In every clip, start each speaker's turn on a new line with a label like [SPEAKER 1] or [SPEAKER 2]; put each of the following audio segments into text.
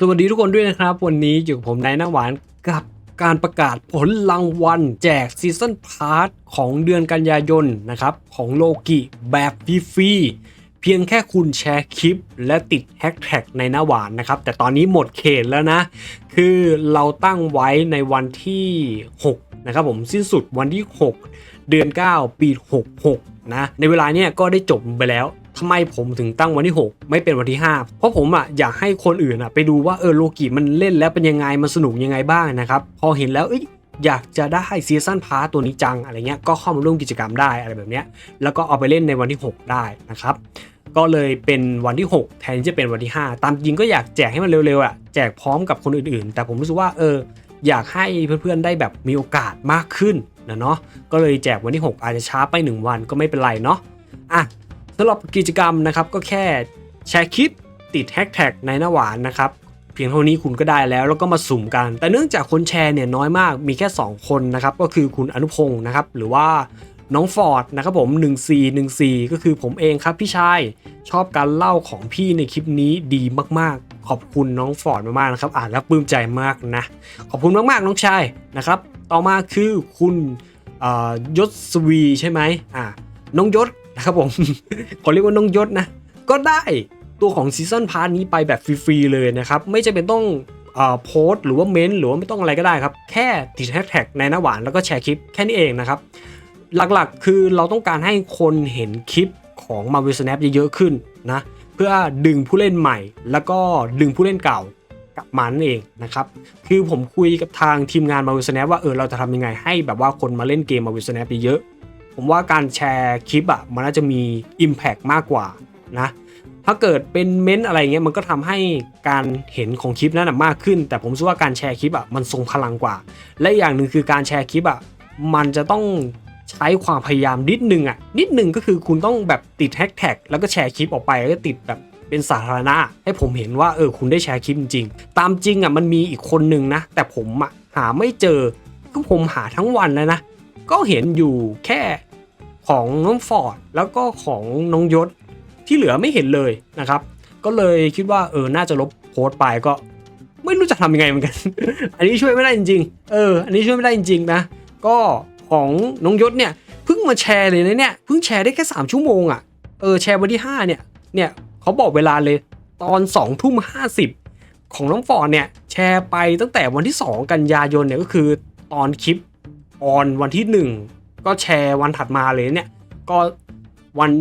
[SPEAKER 1] สวัสดีทุกคนด้วยนะครับ วันนี้อยู่กับผมนายน้าหวานกับการประกาศผลรางวัลแจกซีซันพาร์ทของเดือนกันยายนนะครับ ของโลกิแบบฟรีๆเพียงแค่คุณแชร์คลิป และติดแฮชแท็กในหน้าหวานนะครับ แต่ตอนนี้หมดเขตแล้วนะ คือเราตั้งไว้ในวันที่ 6 นะครับผมสิ้นสุดวันที่ 6 เดือน 9 ปี 66 นะ ในเวลาเนี้ยก็ได้จบไปแล้ว ทำไมผมถึงตั้งวันที่ 6 ไม่เป็นวันที่ 5 เพราะผมอะอยากให้คนอื่นอะไปดูว่าเออโลกิมันเล่นแล้วเป็นยังไงมันสนุกยังไงบ้างนะครับพอเห็นแล้วเอ้ยอยากจะได้ซีซั o นพาร์ตัวนี้จังอะไรเงี้ยก็เข้ามาร่วมกิจกรรมได้อะไรแบบเนี้ยแล้วก็เอาไปเล่นในวันที่ 6 ได้นะครับก็เลยเป็นวันที่ 6 แทนที่จะเป็นวันที่ 5 ตามจริงก็อยากแจกให้มันเร็วๆอะแจกพร้อมกับคนอื่นๆ แต่ผมรู้สึกว่าเอออยากให้เพื่อนๆได้แบบมีโอกาสมากขึ้นนะเนาะก็เลยแจกวันที่ 6 อาจจะช้าไป 1 วันก็ไม่เป็นไรเนาะอะ สำหรับกิจกรรมนะครับก็แค่แชร์คลิปติดแฮชแท็กในหน้าหวานนะครับเพียงเท่านี้คุณก็ได้แล้วแล้วก็มาสุ่มกัน แต่เนื่องจากคนแชร์เนี่ยน้อยมากมีแค่ 2 คนนะครับก็คือคุณอนุพงศ์นะครับหรือว่าน้องฟอร์ดนะครับผม 1414 ก็คือผมเองครับพี่ชายชอบการเล่าของพี่ในคลิปนี้ดีมากๆ ขอบคุณน้องฟอร์ดมากๆนะครับอ่านแล้วปลื้มใจมากนะ ขอบคุณมากๆน้องชายนะครับ ต่อมาคือคุณยศสวีใช่ไหมอ่าน้องยศ นะครับผม ขอเรียกว่าน้องยศนะ ก็ได้ตัวของซีซันพาร์นี้ไปแบบฟรีๆเลยนะครับ ไม่จำเป็นต้องโพสหรือว่าเมนหรือว่าไม่ต้องอะไรก็ได้ครับ แค่ติดแฮชแท็กในหน้าหวานแล้วก็แชร์คลิปแค่นี้เองนะครับ หลักๆคือเราต้องการให้คนเห็นคลิปของ Marvel Snap เยอะๆขึ้นนะเพื่อดึงผู้เล่นใหม่ แล้วก็ดึงผู้เล่นเก่ากลับมานั่นเองนะครับ คือผมคุยกับทางทีมงาน Marvel Snap ว่าเออเราจะทำยังไงให้แบบว่าคนมาเล่นเกม Marvel Snap เยอะ ผมว่าการแชร์คลิปอะมันน่าจะมี Impact มากกว่านะถ้าเกิดเป็นเม้นต์อะไรเงี้ยมันก็ทำให้การเห็นของคลิปนั้นนะมากขึ้น แต่ผมคิดว่าการแชร์คลิปอะมันทรงพลังกว่า และอย่างหนึ่งคือการแชร์คลิปอะมันจะต้องใช้ความพยายามนิดนึงอะนิดนึงก็คือคุณต้องแบบติดแฮชแท็กแล้วก็แชร์คลิปออกไปแล้วก็ติดแบบเป็นสาธารณะ ให้ผมเห็นว่าเออคุณได้แชร์คลิปจริง ตามจริงอะมันมีอีกคนนึงนะ แต่ผมอะหาไม่เจอก็ผมหาทั้งวันแล้วนะ ก็เห็นอยู่แค่ ของน้องฟอร์ดแล้วก็ของน้องยศที่เหลือไม่เห็นเลยนะครับ ก็เลยคิดว่าเออน่าจะลบโพสต์ไปก็ ไม่รู้จะทำยังไงเหมือนกัน อันนี้ช่วยไม่ได้จริงๆเออ อันนี้ช่วยไม่ได้จริงๆนะ ก็ของน้องยศเนี่ยเพิ่งมาแชร์เลยนะเนี่ยเพิ่งแชร์ได้แค่ 3 ชั่วโมงอะ่ะเออแชร์วันที่ 5 เนี่ยเนี่ยเขาบอกเวลาเลยตอน2ทุ่ม50 ของน้องฟอร์ดเนี่ยแชร์ไปตั้งแต่วันที่ 2 กันยายนเนี่ยก็คือตอนคลิปออนวันที่ 1 ก็แชร์วันถัดมาเลยเนี่ย ก็วัน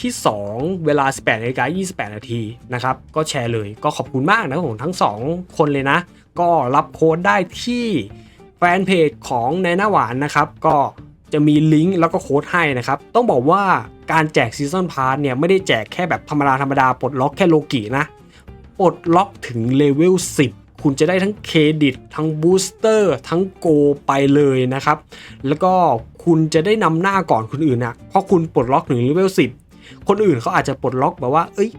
[SPEAKER 1] ที่ 2 เวลา 18นาฬิกา28 นาทีนะครับ ก็แชร์เลยก็ขอบคุณมากนะผมทั้ง 2 คนเลยนะ ก็รับโค้ดได้ที่แฟนเพจของในหน้าหวานนะครับ ก็จะมีลิงก์แล้วก็โค้ดให้นะครับ ต้องบอกว่าการแจกซีซันพาร์เนี่ย ไม่ได้แจกแค่แบบธรรมดาธรรมดาปลดล็อกแค่โลกินะปลดล็อกถึงเลเวล 10 คุณจะได้ทั้งเครดิต ทั้งบูสเตอร์ ทั้งโกไปเลยนะครับ แล้วก็ คุณจะได้นำหน้าก่อนคนอื่นนะเพราะคุณปลดล็อกถึงเลเวล10คนอื่นเขาอาจจะปลดล็อกแบบว่า เอ้ย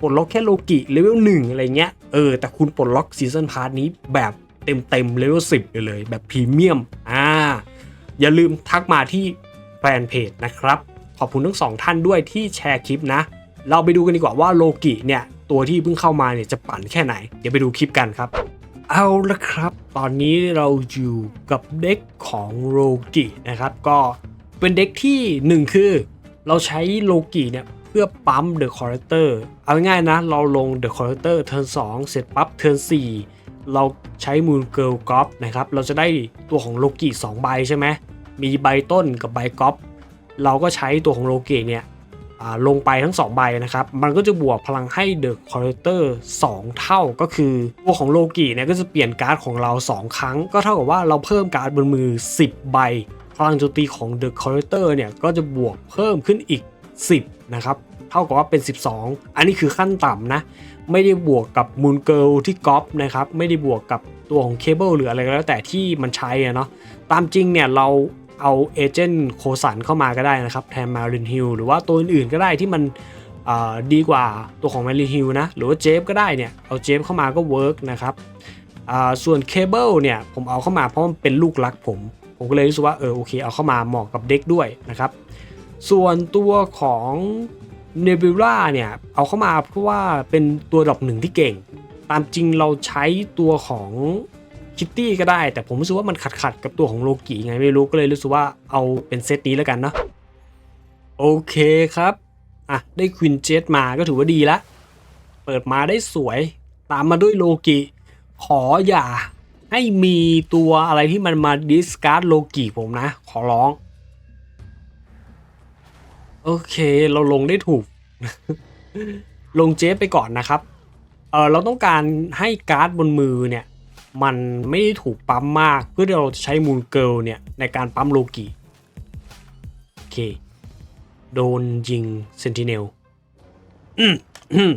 [SPEAKER 1] ปลดล็อกแค่โลกิเลเวลหนึ่งอะไรเงี้ยเออแต่คุณปลดล็อกซีซันพาร์ทนี้แบบเต็มเต็มเลเวล10เลยเลยแบบพรีเมียมอ่าอย่าลืมทักมาที่แฟนเพจนะครับ ขอบคุณทั้งสองท่านด้วยที่แชร์คลิปนะ เราไปดูกันดีกว่าว่าโลกิเนี่ยตัวที่เพิ่งเข้ามาเนี่ยจะปั่นแค่ไหน เดี๋ยวไปดูคลิปกันครับ เอาละครับ ตอนนี้เราอยู่กับเด็กของโลกินะครับ ก็เป็นเด็กที่หนึ่งคือ เราใช้โลกิเนี่ยเพื่อปั๊มเดอะคอร์เตอร์เอาง่ายๆนะ เราลงเดอะคอร์เตอร์เทิร์น2เสร็จปั๊บเทิร์น4เราใช้มูนเกิลกอฟนะครับ เราจะได้ตัวของโลกิ2ใบใช่ไหมมีใบต้นกับใบกอฟเราก็ใช้ตัวของโลกิเนี่ย ลงไปทั้ง 2 ใบนะครับ มันก็จะบวกพลังให้เดอะคอร์เตอร์2เท่าก็คือตัวของโลกิเนี่ยก็จะเปลี่ยนการ์ดของเรา 2 ครั้ง ก็เท่ากับว่าเราเพิ่มการ์ดบนมือ 10 ใบ พลังโจมตีของ The Corrector เนี่ยก็จะบวกเพิ่มขึ้นอีก 10 นะครับ เท่ากับว่าเป็น 12 อันนี้คือขั้นต่ำนะ ไม่ได้บวกกับมูนเกิลที่ก๊อปนะครับไม่ได้บวกกับตัวของเคเบิลหรืออะไรก็แล้วแต่ที่มันใช้อะเนาะตามจริงเนี่ยเรา เอาเอเจนต์โคสันเข้ามาก็ได้นะครับแทนมารินฮิลหรือว่าตัวอื่นๆก็ได้ที่มันดีกว่าตัวของมารินฮิลนะหรือว่าเจฟก็ได้เนี่ยเอาเจฟเข้ามาก็เวิร์กนะครับส่วนเคเบิลเนี่ยผมเอาเข้ามาเพราะมันเป็นลูกรักผม ผมก็เลยรู้สึกว่าเออโอเคเอาเข้ามาเหมาะกับเด็กด้วยนะครับส่วนตัวของเนบิล่าเนี่ยเอาเข้ามาเพราะว่าเป็นตัวดรอปหนึ่งที่เก่ง ตามจริงเราใช้ตัวของ คิตตี้ก็ได้ แต่ผมรู้สึกว่ามันขัดขัดกับตัวของโลกิไงไม่รู้ก็เลยรู้สึกว่าเอาเป็นเซตนี้แล้วกันเนาะโอเคครับ อะ ได้ควินเจตมาก็ถือว่าดีละเปิดมาได้สวย ตามมาด้วยโลกิขออย่าให้มีตัวอะไรที่มันมาดิสการ์ดโลกิผมนะ ขอร้อง โอเคเราลงได้ถูก ลงเจฟไปก่อนนะครับเออเราต้องการให้การ์ดบนมือเนี่ย มันไม่ได้ถูกปั๊มมาก เพื่อที่เราจะใช้มูลเกิลเนี่ยในการปั๊มโลกิโอเค โดนยิงเซนติเนลอืมอืม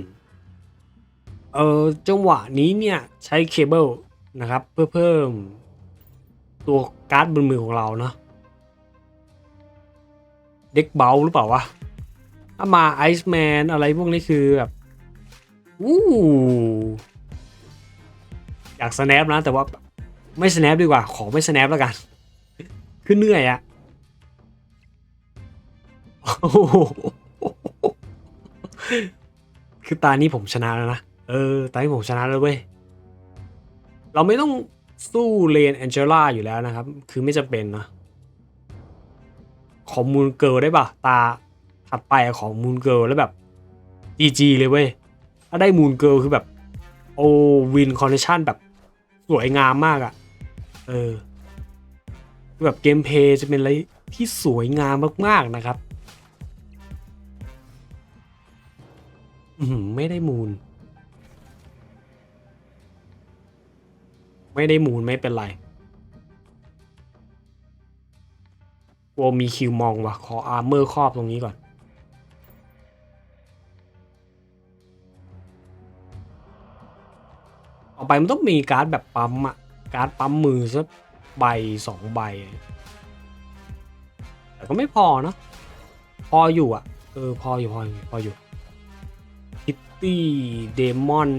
[SPEAKER 1] เออจังหวะนี้เนี่ยใช้เคเบิลนะครับ เพื่อเพิ่มตัวการ์ดบนมือของเราเนาะเด็กเบาหรือเปล่าวะถ้ามาไอซ์แมนอะไรพวกนี้คือแบบอู้ อยากสแนปนะ แต่ว่าไม่สแนปดีกว่า ขอไม่สแนปแล้วกัน คือเหนื่อยอะโอ้โหคือตานี้ผมชนะแล้วนะ เออ ตานี้ผมชนะแล้วเว้ย เราไม่ต้องสู้เลนแองเจล่าอยู่แล้วนะครับ คือไม่จำเป็นนะ ของมูลเกิลได้ป่ะ ตาถัดไปของมูลเกิลแล้วแบบ GG เลยเว้ย ถ้าได้มูลเกิลคือแบบ โอวินคอนเนชั่นแบบ สวยงามมากอะเออแบบเกมเพย์จะเป็นอะไรที่สวยงามมากๆนะครับอือหือไม่ได้มูล ไม่ได้มูลไม่เป็นไรกลัวมีคิวมองว่ะ ขออาร์เมอร์ครอบตรงนี้ก่อน ต่อไปมันต้องมีการ์ดแบบปั๊มอะการ์ดปั๊มมือสักใบสองใบ แต่ก็ไม่พอเนอะพออยู่อะเออพออยู่พออยู่พออยู่คิตตี้เดมอน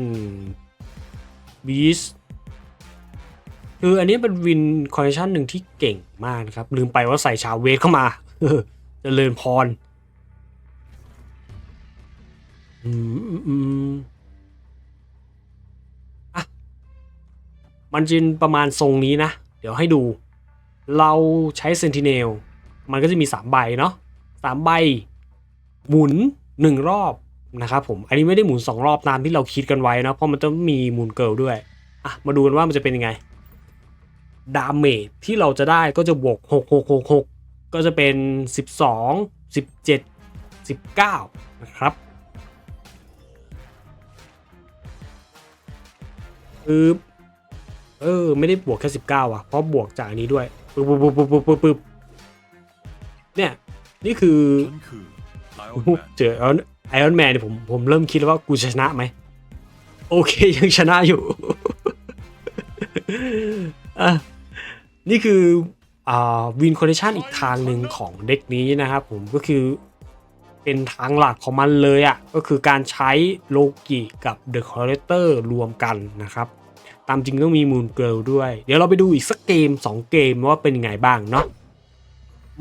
[SPEAKER 1] บีสคืออันนี้เป็นวินคอนเนคชั่นหนึ่งที่เก่งมากนะครับ ลืมไปว่าใส่ชาวเวทเข้ามาเออเจริญพร อืมอืม มันจินประมาณทรงนี้นะ เดี๋ยวให้ดู เราใช้เซนติเนลมันก็จะมี 3 ใบเนาะสามใบ หมุน 1 รอบนะครับผม อันนี้ไม่ได้หมุน 2 รอบตามที่เราคิดกันไว้นะ เพราะมันต้องมีหมุนเกิลด้วย อะ มาดูกันว่ามันจะเป็นยังไง ดาเมจที่เราจะได้ก็จะบวก 6 6 6 6 ก็จะเป็น 12 17 19 นะครับปึ๊บ เออ ไม่ได้บวกแค่19อะเพราะบวกจากอันนี้ด้วยปึ๊บปึ๊บปึ๊บปึ๊บปึ๊บปึ๊บเนี่ย นี่คือ
[SPEAKER 2] ฉันคือไลออน
[SPEAKER 1] โอ้โห
[SPEAKER 2] แมน
[SPEAKER 1] เจอไอรอนแมนเนี่ยผมผมเริ่มคิดแล้วว่ากูจะชนะไหม โอเคยังชนะอยู่อะนี่คืออ่าวินคอนเนชันอีกทางหนึ่งของเด็กนี้นะครับผมก็คือเป็นทางหลักของมันเลยอะ่ะก็คือการใช้โลกิกับเดอะคอร์เรเตอร์รวมกันนะครับ ตามจริงต้องมีมูนเกิลด้วย เดี๋ยวเราไปดูอีกสักเกม 2 เกมว่าเป็นยังไงบ้างเนาะ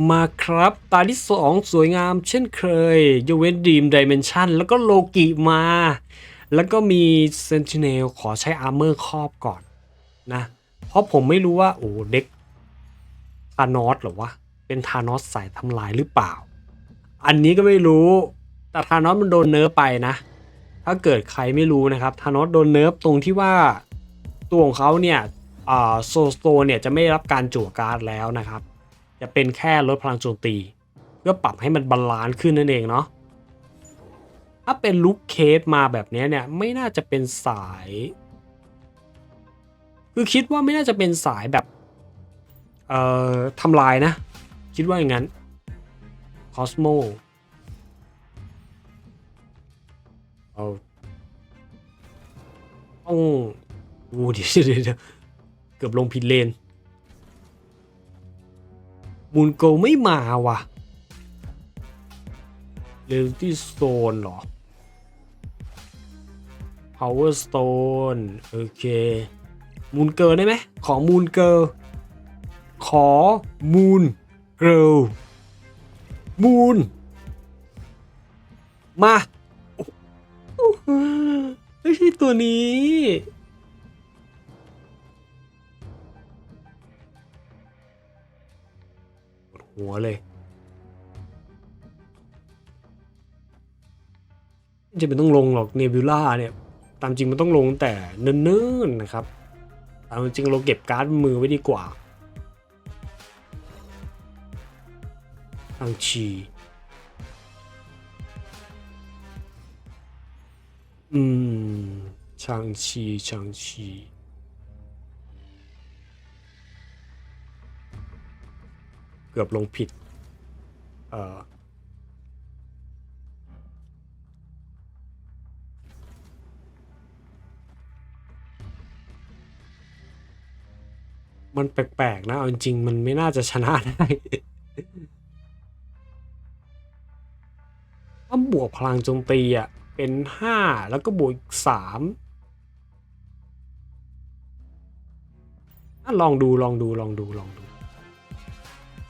[SPEAKER 1] มาครับ ตาที่ 2 สวยงามเช่นเคยยกเว้นดีมดิเมนชันแล้วก็โลกิมา แล้วก็มีเซนติเนลขอใช้อาร์เมอร์ครอบก่อนนะ เพราะผมไม่รู้ว่า โอ้เด็กทานอสหรอวะ เป็นทานอสสายทำลายหรือเปล่า อันนี้ก็ไม่รู้ แต่ทานอสมันโดนเนิร์ฟไปนะ ถ้าเกิดใครไม่รู้นะครับ ทานอสโดนเนิร์ฟตรงที่ว่า ตัวของเขาเนี่ยโซโตเนี่ยจะไม่รับการจั่วการ์ดแล้วนะครับ จะเป็นแค่ลดพลังโจมตี เพื่อปรับให้มันบาลานซ์ขึ้นนั่นเองเนาะถ้าเป็นลุคเคสมาแบบนี้เนี่ยไม่น่าจะเป็นสาย คือคิดว่าไม่น่าจะเป็นสายแบบเอ่อทำลายนะ คิดว่าอย่างนั้นคอสโมเอาต้อง วูเดี๋ยวเดี๋ยวเดี๋ยวเกือบลงผิดเลน มูนโกไม่มาว่ะเรลที่โซนหรอ Power Stone โอเค มูนเกิลได้ไหม ขอมูนเกิลขอมูนเกิลมูน มาไม่ใช่ตัวนี้ หัวเลย จะเป็นต้องลงหรอกเนบิวล่าเนี่ย ตามจริงมันต้องลงตั้งแต่เนิ่นๆนะครับ ตามจริงเราเก็บการ์ดมือไว้ดีกว่าอังชีอืมชางชีชางชี กือบลงผิด เอ่อมันแปลกๆนะ เอาจริงมันไม่น่าจะชนะได้ถ้าบวกพลังโจมตีอะ เป็นห้าแล้วก็บวกอีกสามลองดูลองดูลองดูลองดู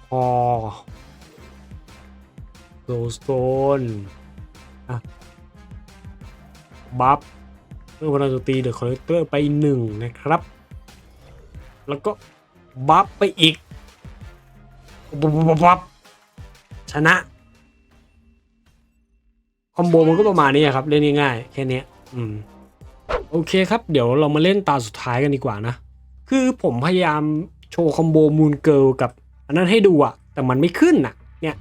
[SPEAKER 1] พอโลสโตนอะบัฟเมื่อพลังโจมตีเดอะคอลเลกเตอร์ไปหนึ่งนะครับ แล้วก็บัฟไปอีกบัฟบัฟบัฟชนะ คอมโบมันก็ประมาณนี้ครับ เล่นง่ายๆ แค่นี้อืมโอเคครับ เดี๋ยวเรามาเล่นตาสุดท้ายกันดีกว่านะ คือผมพยายามโชว์คอมโบมูนเกิลกับ อันนั้นให้ดูอะแต่มันไม่ขึ้นอะเนี่ย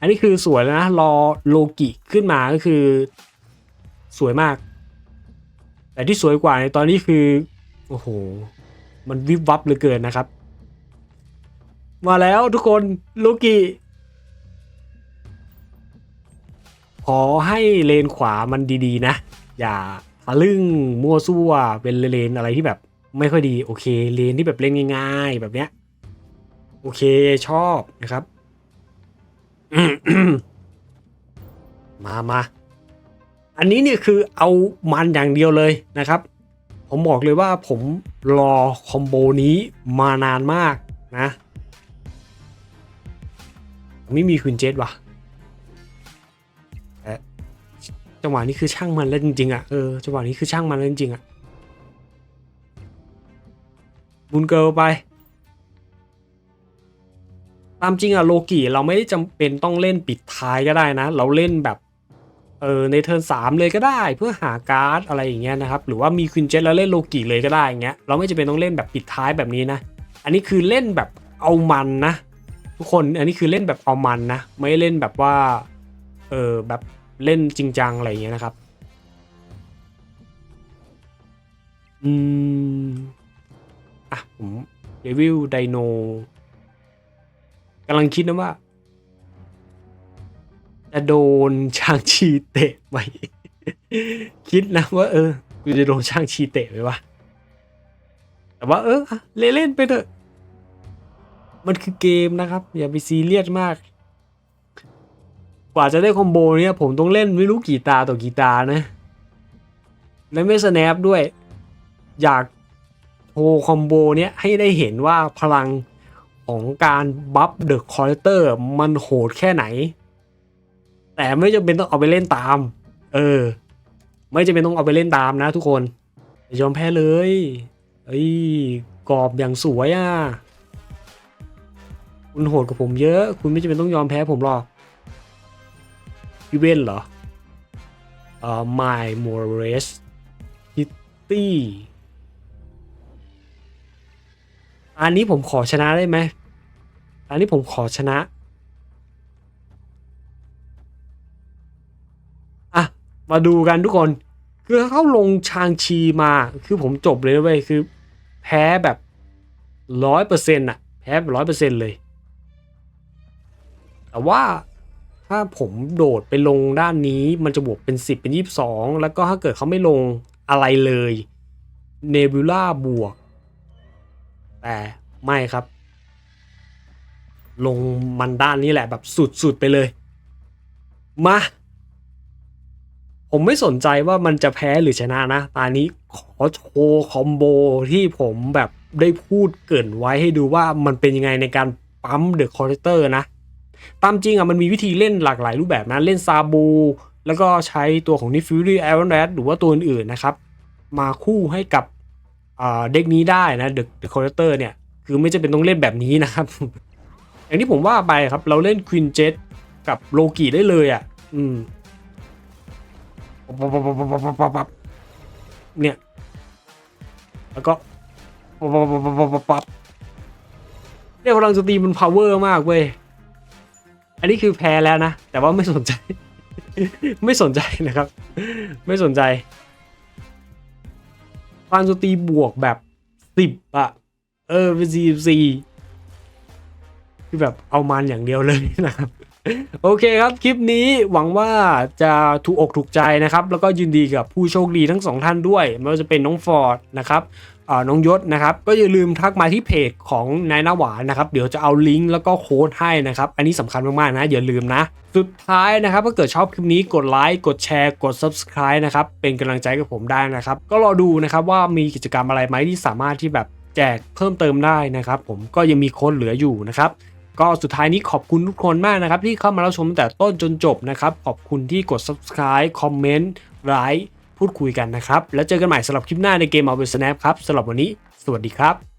[SPEAKER 1] อันนี้คือสวยแล้วนะ รอโลกิขึ้นมาก็คือ สวยมาก แต่ที่สวยกว่าในตอนนี้คือ โอ้โห มันวิบวับเหลือเกินนะครับ มาแล้วทุกคนโลกิขอให้เลนขวามันดีๆ นะ อย่าทะลึ่งมั่วซั่วเป็นเลนอะไรที่แบบไม่ค่อยดีโอเค เลนที่แบบเล่นง่าย ๆ แบบเนี้ย โอเคชอบนะครับมามาอันนี้เนี่ยคือเอามันอย่างเดียวเลยนะครับ ผมบอกเลยว่าผมรอคอมโบนี้มานานมากนะไม่มีคืนเจ็ตว่ะจังหวะนี้คือช่างมันแล้วจริงๆอะเออจังหวะนี้คือช่างมันแล้วจริงๆอะบุญเกิลไป ตามจริงอะโลกิเราไม่ได้จำเป็นต้องเล่นปิดท้ายก็ได้นะ เราเล่นแบบเออในเทิร์นสามเลยก็ได้เพื่อหาการ์ดอะไรอย่างเงี้ยนะครับหรือว่ามีควินเจ็ตแล้วเล่นโลกิเลยก็ได้อย่างเงี้ยเราไม่จำเป็นต้องเล่นแบบปิดท้ายแบบนี้นะ อันนี้คือเล่นแบบเอามันนะ ทุกคนอันนี้คือเล่นแบบเอามันนะ ไม่เล่นแบบว่าเออแบบเล่นจริงจังอะไรอย่างเงี้ยนะครับอืมอะผมเดวิลไดโนำลังคิดนะว่า จะโดนช่างชีเตะไหม คิดนะว่า เออกูจะโดนช่างชีเตะไหมวะแต่ว่าเออเล่นๆไปเถอะ มันคือเกมนะครับ อย่าไปซีเรียสมาก กว่าจะได้คอมโบเนี่ยผมต้องเล่นไม่รู้กี่ตาต่อกี่ตานะ และไม่สแนปด้วย อยากโชว์คอมโบเนี้ยให้ได้เห็นว่าพลัง ของการบัฟเดอะคอร์เตอร์มันโหดแค่ไหน แต่ไม่จำเป็นต้องเอาไปเล่นตาม เออ ไม่จำเป็นต้องเอาไปเล่นตามนะทุกคนยอมแพ้เลยเอ้ยกรอบอย่างสวยอะ คุณโหดกับผมเยอะ คุณไม่จำเป็นต้องยอมแพ้ผมหรอกอีเวนเหรอเอ่อ My m o r e s Kitty อันนี้ผมขอชนะได้ไหมอันนี้ผมขอชนะอะมาดูกันทุกคน คือเขาลงชางชีมา คือผมจบเลยเว้ยคือ แพ้แบบร้อยเปอร์เซ็นต์อะแพ้แบบร้อยเปอร์เซ็นต์เลย แต่ว่าถ้าผมโดดไปลงด้านนี้มันจะบวกเป็น 10 เป็น 22 แล้วก็ถ้าเกิดเขาไม่ลงอะไรเลยเนบิล่าบวก แต่ไม่ครับ ลงมันด้านนี้แหละแบบสุดๆไปเลย มา ผมไม่สนใจว่ามันจะแพ้หรือชนะนะตอนนี้ขอโชว์คอมโบที่ผมแบบได้พูดเกินไว้ให้ดูว่ามันเป็นยังไงในการปั๊มเดอะคอร์เตอร์นะ ตามจริงอะมันมีวิธีเล่นหลากหลายรูปแบบนะ เล่นซาบู แล้วก็ใช้ตัวของ n i f Fury Iron Rat หรือว่าตัวอื่นๆนะครับ มาคู่ให้กับ เด็กนี้ได้นะ The The Collector เนี่ย คือไม่จำเป็นต้องเล่นแบบนี้นะครับ อย่างที่ผมว่าไปครับ เราเล่น Queen Jet กับโลกิได้เลยอะ อืมปั๊บเนี่ย แล้วก็ปั๊บเนี่ยพลังสตรีมัน power มากเว้ย อันนี้คือแพ้แล้วนะ แต่ว่าไม่สนใจ ไม่สนใจนะครับ ไม่สนใจ พลังสตีบวกแบบสิบอะเออเป็นสี่สี่คือแบบเอามันอย่างเดียวเลยนะครับ โอเคครับคลิปนี้หวังว่าจะถูกอกถูกใจนะครับ แล้วก็ยินดีกับผู้โชคดีทั้งสองท่านด้วยไม่ว่าจะเป็นน้องฟอร์ดนะครับน้องยศนะครับก็อย่าลืมทักมาที่เพจของนายนาหวานนะครับเดี๋ยวจะเอาลิงก์แล้วก็โค้ดให้นะครับ อันนี้สำคัญมากๆนะ อย่าลืมนะ สุดท้ายนะครับถ้าเกิดชอบคลิปนี้กดไลค์กดแชร์กด subscribe นะครับเป็นกำลังใจกับผมได้นะครับ ก็รอดูนะครับว่ามีกิจกรรมอะไรไหมที่สามารถที่แบบแจกเพิ่มเติมได้นะครับ ผมก็ยังมีโค้ดเหลืออยู่นะครับ ก็สุดท้ายนี้ขอบคุณทุกคนมากนะครับ ที่เข้ามารับชมตั้งแต่ต้นจนจบนะครับ ขอบคุณที่กด subscribe คอมเมนต์ไลค์พูดคุยกันนะครับ แล้วเจอกันใหม่สำหรับคลิปหน้าในเกม Marvel Snap ครับสำหรับวันนี้ สวัสดีครับ